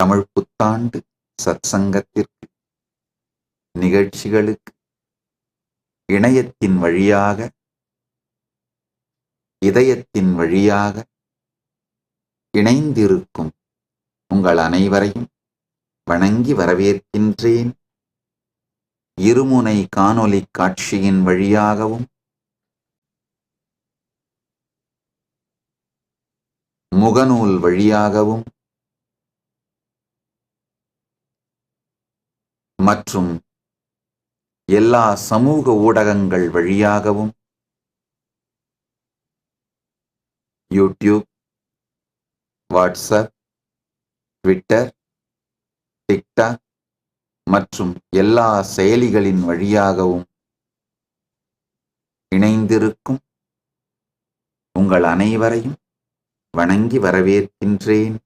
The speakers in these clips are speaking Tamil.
தமிழ் புத்தாண்டு சத்சங்கத்திற்கு நிகழ்ச்சிகளுக்கு இணையத்தின் வழியாக இதயத்தின் வழியாக இணைந்திருக்கும் உங்கள் அனைவரையும் வணங்கி வரவேற்கின்றேன். இருமுனை காணொலி காட்சியின் வழியாகவும் முகநூல் வழியாகவும் மற்றும் எல்லா சமூக ஊடகங்கள் வழியாகவும் யூடியூப் வாட்ஸ்அப் ட்விட்டர் டிக்டாக் மற்றும் எல்லா செயலிகளின் வழியாகவும் இணைந்திருக்கும். உங்கள் அனைவரையும் வணங்கி வரவேற்கின்றேன்.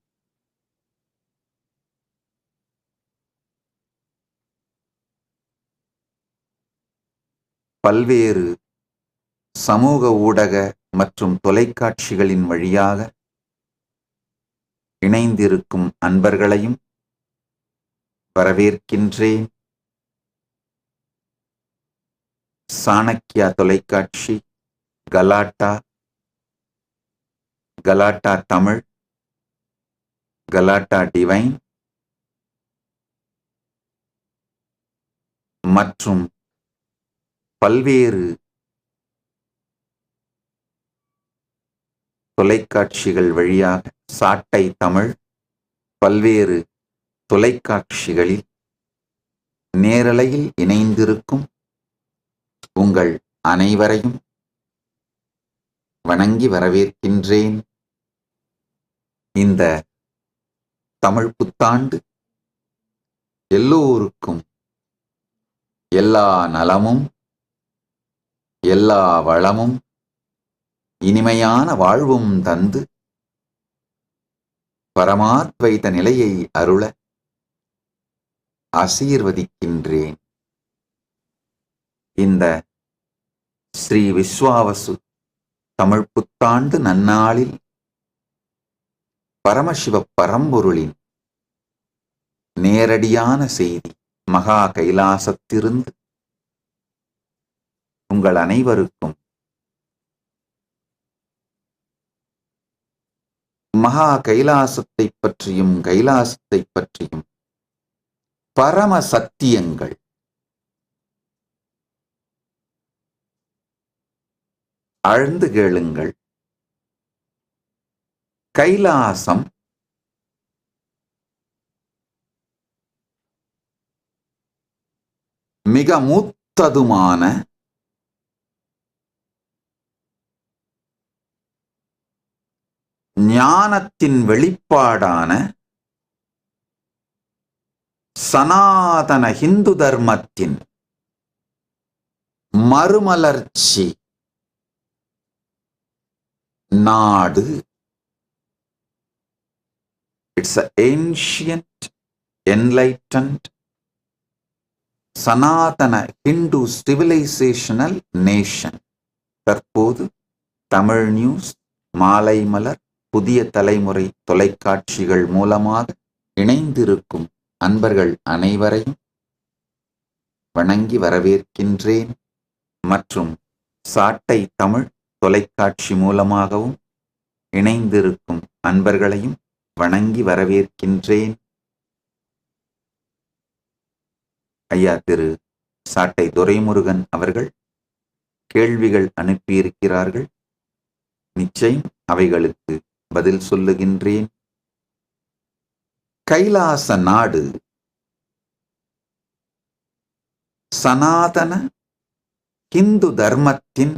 பல்வேறு சமூக ஊடக மற்றும் தொலைக்காட்சிகளின் வழியாக இணைந்திருக்கும் அன்பர்களையும் வரவேற்கின்றேன். சாணக்கியா தொலைக்காட்சி கலாட்டா கலாட்டா தமிழ் கலாட்டா டிவைன் மற்றும் பல்வேறு தொலைக்காட்சிகள் வழியாக சாட்டை தமிழ் பல்வேறு தொலைக்காட்சிகளில் நேரலையில் இணைந்திருக்கும் உங்கள் அனைவரையும் வணங்கி வரவேற்கின்றேன். இந்த தமிழ் புத்தாண்டு எல்லோருக்கும் எல்லா நலமும் எல்லா வளமும் இனிமையான வாழ்வும் தந்து பரமாத்வைத நிலையை அருள ஆசீர்வதிக்கின்றேன். இந்த ஸ்ரீ விஸ்வாவசு தமிழ் புத்தாண்டு நன்னாளில் பரமசிவ பரம்பொருளின் நேரடியான செய்தி மகா கைலாசத்திருந்து உங்கள் அனைவருக்கும் மகா கைலாசத்தை பற்றியும் கைலாசத்தை பற்றியும் பரம சத்தியங்கள். ஆழ்ந்து கேளுங்கள். கைலாசம் மிக மூத்ததுமான ஞானத்தின் வெளிப்பாடான சனாதன ஹிந்து தர்மத்தின் மறுமலர்ச்சி நாடு it's ancient enlightened Sanatana Hindu civilisational nation தற்போது தமிழ் நியூஸ் மாலை மலர் புதிய தலைமுறை தொலைக்காட்சிகள் மூலமாக இணைந்திருக்கும் அன்பர்கள் அனைவரையும் வணங்கி வரவேற்கின்றேன். மற்றும் சாட்டை தமிழ் தொலைக்காட்சி மூலமாகவும் இணைந்திருக்கும் அன்பர்களையும் வணங்கி வரவேற்கின்றேன். ஐயா திரு சாட்டை துரைமுருகன் அவர்கள் கேள்விகள் அனுப்பியிருக்கிறார்கள். நிச்சயம் அவைகளுக்கு பதில் சொல்லுகின்றேன். கைலாச நாடு. சனாதன இந்து தர்மத்தின்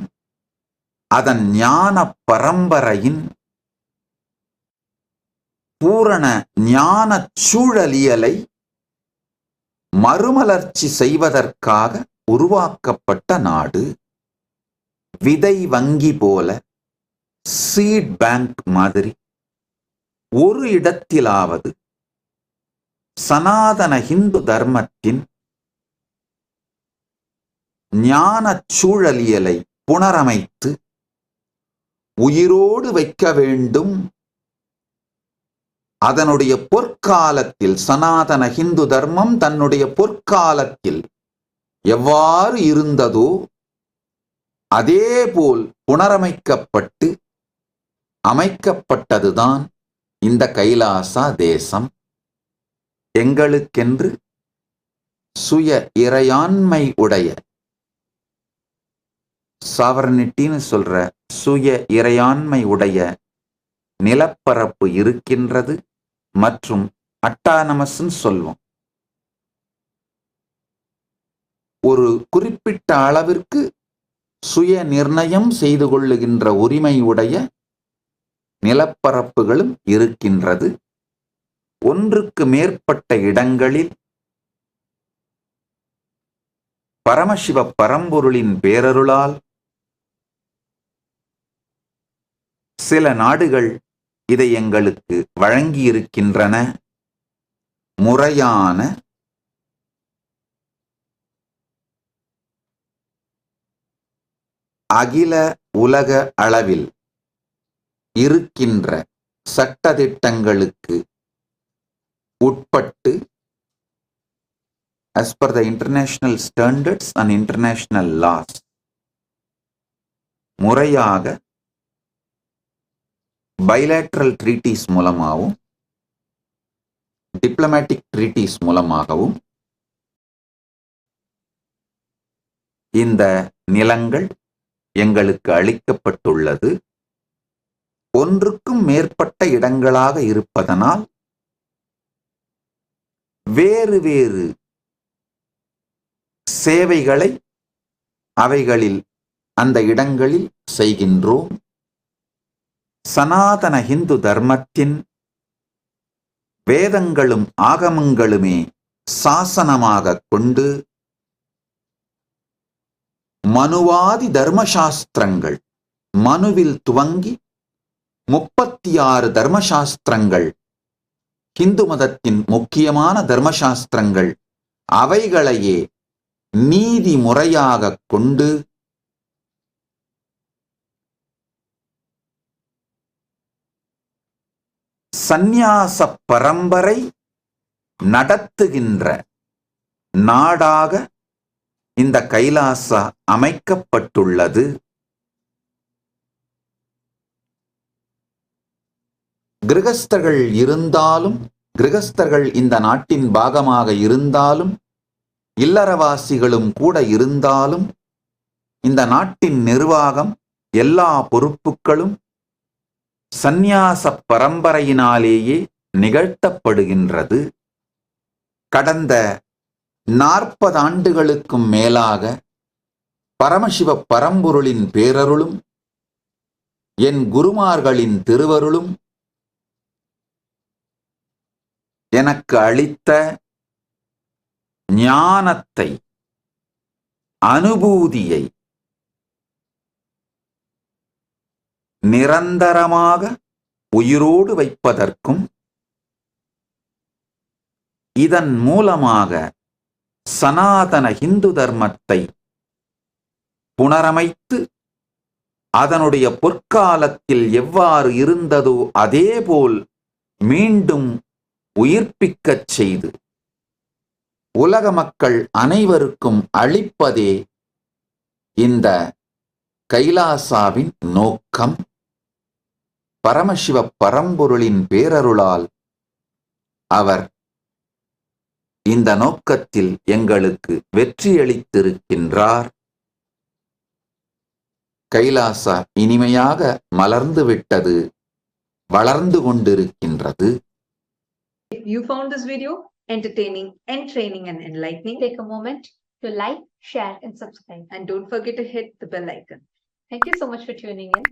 அதன் ஞான பரம்பரையின் பூரண ஞான சூழலியலை மறுமலர்ச்சி செய்வதற்காக உருவாக்கப்பட்ட நாடு. விதை வங்கி போல சீட் பேங்க் மாதிரி ஒரு இடத்திலாவது சனாதன இந்து தர்மத்தின் ஞான சூழலியலை புனரமைத்து உயிரோடு வைக்க வேண்டும். அதனுடைய பொற்காலத்தில் சனாதன ஹிந்து தர்மம் தன்னுடைய பொற்காலத்தில் எவ்வாறு இருந்ததோ அதேபோல் புனரமைக்கப்பட்டு அமைக்கப்பட்டதுதான் இந்த கைலாசா தேசம். எங்களுக்கென்று சுய இறையாண்மை உடைய சாவரனிட்டின்னு சொல்ற சுய இறையாண்மை உடைய நிலப்பரப்பு இருக்கின்றது மற்றும் அட்டானமஸ்ன்னு சொல்வோம். ஒரு குறிப்பிட்ட அளவிற்கு சுய நிர்ணயம் செய்து கொள்ளுகின்ற உரிமை உடைய நிலப்பரப்புகளும் இருக்கின்றது. ஒன்றுக்கு மேற்பட்ட இடங்களில் பரமசிவ பரம்பொருளின் பேரருளால் சில நாடுகள் இதை எங்களுக்கு வழங்கியிருக்கின்றன. முறையான அகில உலக அளவில் இருக்கின்ற சட்டதிட்டங்களுக்கு உட்பட்டு as per the international standards and international laws முறையாக பைலேட்ரல் ட்ரீட்டிஸ் மூலமாகவும் டிப்ளமேட்டிக் ட்ரீட்டிஸ் மூலமாகவும் இந்த நிலங்கள் எங்களுக்கு அளிக்கப்பட்டுள்ளது. ஒன்றுக்கும் மேற்பட்ட இடங்களாக இருப்பதனால் வேறு வேறு சேவைகளை அவைகளில் அந்த இடங்களில் செய்கின்றோம். சனாதன ஹிந்து தர்மத்தின் வேதங்களும் ஆகமங்களுமே சாசனமாக கொண்டு மனுவாதி தர்மசாஸ்திரங்கள் மனுவில் துவங்கி முப்பத்தி ஆறு தர்மசாஸ்திரங்கள். ஹிந்து மதத்தின் முக்கியமான தர்மசாஸ்திரங்கள். அவைகளையே நீதி முறையாக கொண்டு சந்நியாச பரம்பரை நடத்துகின்ற நாடாக இந்த கைலாசா அமைக்கப்பட்டுள்ளது. கிரகஸ்தர்கள் இருந்தாலும் கிரகஸ்தர்கள் இந்த நாட்டின் பாகமாக இருந்தாலும் இல்லறவாசிகளும் கூட இருந்தாலும் இந்த நாட்டின் நிர்வாகம் எல்லா பொறுப்புகளும் சந்நியாச பரம்பரையினாலேயே நிகழ்த்தப்படுகின்றது. கடந்த நாற்பது ஆண்டுகளுக்கும் மேலாக பரமசிவ பரம்பொருளின் பேரருளும் என் குருமார்களின் திருவருளும் எனக்கு அளித்த ஞானத்தை அனுபூதியை நிரந்தரமாக உயிரோடு வைப்பதற்கும் இதன் மூலமாக சனாதன இந்து தர்மத்தை புனரமைத்து அதனுடைய பொற்காலத்தில் எவ்வாறு இருந்ததோ அதேபோல் மீண்டும் உயிர்ப்பிக்கச் செய்து உலக மக்கள் அனைவருக்கும் அளிப்பதே இந்த கைலாசாவின் நோக்கம். பரமசிவ பரம்பொருளின் பேரருளால் அவர் இந்த நோக்கத்தில் எங்களுக்கு வெற்றியளித்திருக்கின்றார் கைலாசா இனிமையாக மலர்ந்து விட்டது வளர்ந்து கொண்டிருக்கின்றது. If you found this video entertaining, entraining, and enlightening, Take a moment to like, share, and subscribe. and don't forget to hit the bell icon. Thank you so much for tuning in.